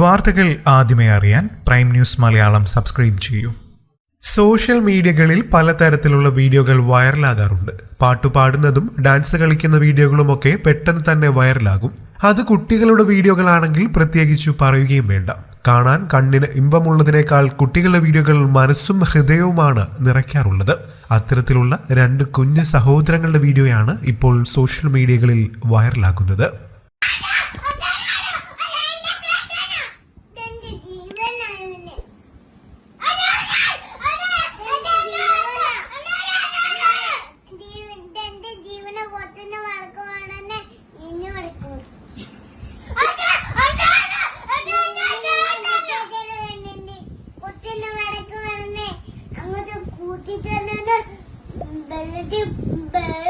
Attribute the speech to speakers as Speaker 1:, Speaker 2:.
Speaker 1: വാർത്തകൾ ആദ്യമേ അറിയാൻ പ്രൈം ന്യൂസ് മലയാളം സബ്സ്ക്രൈബ് ചെയ്യൂ. സോഷ്യൽ മീഡിയകളിൽ പലതരത്തിലുള്ള വീഡിയോകൾ വൈറലാകാറുണ്ട്. പാട്ടു പാടുന്നതും ഡാൻസ് കളിക്കുന്ന വീഡിയോകളുമൊക്കെ പെട്ടെന്ന് തന്നെ വൈറലാകും. അത് കുട്ടികളുടെ വീഡിയോകളാണെങ്കിൽ പ്രത്യേകിച്ചു പറയുകയും വേണ്ട. കാണാൻ കണ്ണിന് ഇമ്പമുള്ളതിനേക്കാൾ കുട്ടികളുടെ വീഡിയോകൾ മനസ്സും ഹൃദയവുമാണ് നിറയ്ക്കാറുള്ളത്. അത്തരത്തിലുള്ള രണ്ട് കുഞ്ഞു സഹോദരങ്ങളുടെ വീഡിയോയാണ് ഇപ്പോൾ സോഷ്യൽ മീഡിയകളിൽ വൈറലാകുന്നത്. do